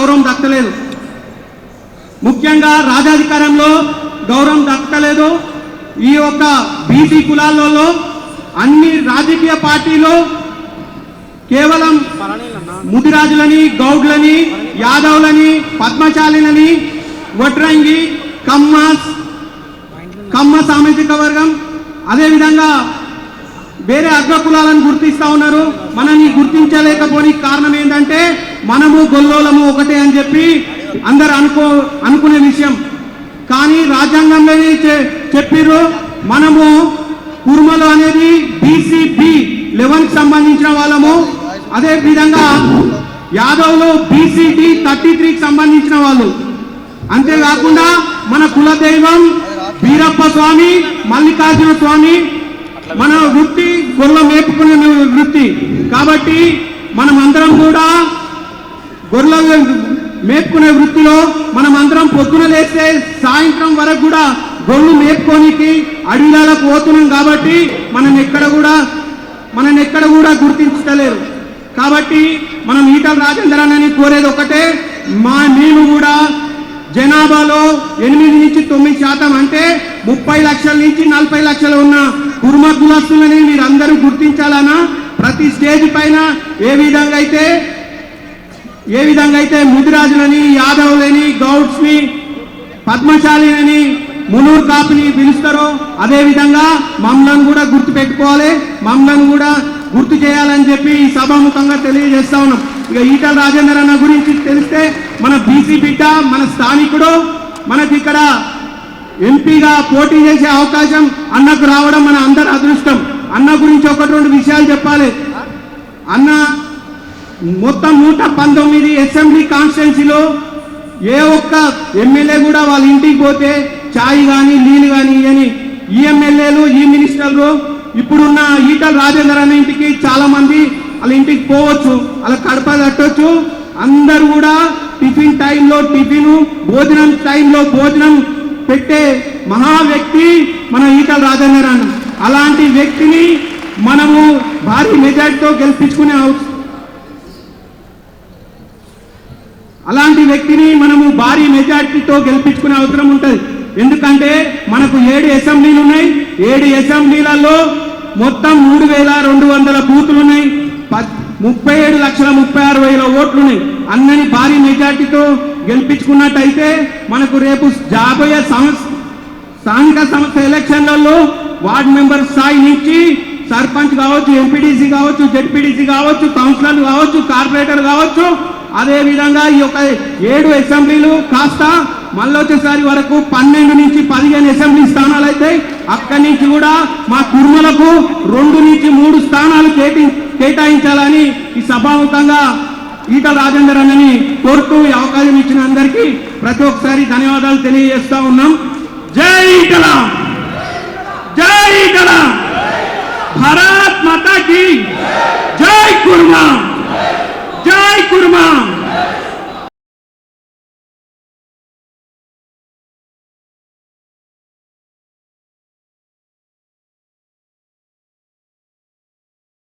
గౌరవం దక్కలేదు. ముఖ్యంగా రాజాధికారంలో గౌరవం దక్కలేదు. ఈ యొక్క బీసీ కులాలలో అన్ని రాజకీయ పార్టీలు కేవలం ముదిరాజులని గౌడ్లని యాదవులని పద్మశాలిలని వడ్రంగి కమ్మ కమ్మ సామాజిక వర్గం అదేవిధంగా వేరే అగ్ర కులాలను గుర్తిస్తా ఉన్నారు. మనల్ని గుర్తించలేకపోని కారణం ఏంటంటే మనము గొల్లోలము ఒకటే అని చెప్పి అందరు అనుకో అనుకునే విషయం. కానీ రాజ్యాంగంలోనే చె- చెప్పిర్రు? మనము కుర్మలు అనేది బీసీబీ లెవెన్కి సంబంధించిన వాళ్ళము. అదే విధంగా యాదవ్లు బీసీడి థర్టీ త్రీకి సంబంధించిన వాళ్ళు. అంతేకాకుండా మన కులదైవం వీరప్ప స్వామి మల్లికార్జున స్వామి మన వృత్తి గొల్ల మేపుకునే వృత్తి. కాబట్టి మనం అందరం కూడా గొర్రెల మేపుకునే వృత్తిలో మనం అందరం పొద్దున లేస్తే సాయంత్రం వరకు కూడా గొర్రెలు మేపుకోనికి అడవిలకు పోతున్నాం కాబట్టి మనం ఎక్కడ కూడా మనం ఎక్కడ కూడా గుర్తించలేరు. కాబట్టి మనం ఈటల రాజేంద్ర అని కోరేది ఒకటే మా మేము కూడా జనాభాలో ఎనిమిది నుంచి తొమ్మిది శాతం అంటే ముప్పై లక్షల నుంచి నలభై లక్షలు ఉన్న కుర్మ కులస్తులని మీరు అందరూ ప్రతి స్టేజ్ పైన ఏ విధంగా అయితే ఏ విధంగా అయితే ముదిరాజులని యాదవులని గౌడ్స్ని పద్మశాలిని మునూరు కాపుని పిలుస్తారో అదేవిధంగా మమ్మల్ని కూడా గుర్తు పెట్టుకోవాలి. మమ్మల్ని కూడా గుర్తు చేయాలని చెప్పి ఈ సభాముఖంగా తెలియజేస్తా ఉన్నాం. ఇక ఈటల రాజేందర్ అన్న గురించి తెలిస్తే మన బీసీ బిడ్డ మన స్థానికుడు మనకి ఇక్కడ ఎంపీగా పోటీ చేసే అవకాశం అన్నకు రావడం మన అందరి అదృష్టం. అన్న గురించి ఒకటి రెండు విషయాలు చెప్పాలి. అన్న మొత్తం నూట పంతొమ్మిది అసెంబ్లీ కాన్స్టిట్యున్సీలో ఏ ఒక్క ఎమ్మెల్యే కూడా వాళ్ళ ఇంటికి పోతే ఛాయ్ కానీ నీళ్ళు కానీ అని ఈ ఎమ్మెల్యేలు ఈ మినిస్టర్లు ఇప్పుడున్న ఈటల రాజేందర్ అనే ఇంటికి చాలా మంది వాళ్ళ ఇంటికి పోవచ్చు అలా కడప కట్టవచ్చు అందరు కూడా టిఫిన్ టైంలో టిఫిన్ భోజనం టైంలో భోజనం పెట్టే మహా వ్యక్తి మన ఈటల రాజేందర్ అన్న. అలాంటి వ్యక్తిని మనము భారీ మెజార్టీతో గెలిపించుకునే అవసరం అలాంటి వ్యక్తిని మనము భారీ మెజార్టీతో గెలిపించుకునే అవసరం ఉంటుంది. ఎందుకంటే మనకు ఏడు అసెంబ్లీలు ఉన్నాయి. ఏడు అసెంబ్లీలలో మొత్తం మూడు వేల రెండు వందల బూతులు ఉన్నాయి ముప్పై ఏడు లక్షల ముప్పై ఆరు వేల ఓట్లు ఉన్నాయి అన్నని భారీ మెజార్టీతో గెలిపించుకున్నట్టయితే మనకు రేపు జాబోయే సంవత్సరం స్థానిక సంస్థ ఎలక్షన్లలో వార్డ్ మెంబర్ స్థాయి నుంచి సర్పంచ్ కావచ్చు ఎంపీడీసీ కావచ్చు జెడ్పీడీసీ కావచ్చు కౌన్సిలర్ కావచ్చు కార్పొరేటర్ కావచ్చు అదే విధంగా ఈ యొక్క ఏడు అసెంబ్లీలు కాస్త మళ్ళీ వచ్చేసరి వరకు పన్నెండు నుంచి పదిహేను అసెంబ్లీ స్థానాలు అయితే అక్కడి నుంచి కూడా మా కుర్మలకు రెండు నుంచి మూడు స్థానాలు కేటి కేటాయించాలని ఈ సభాముఖంగా ఈటల రాజేందర్ అన్నని కోరుతూ ఈ అవకాశం ఇచ్చిన అందరికీ ప్రతి ఒక్కసారి ధన్యవాదాలు తెలియజేస్తా ఉన్నాం.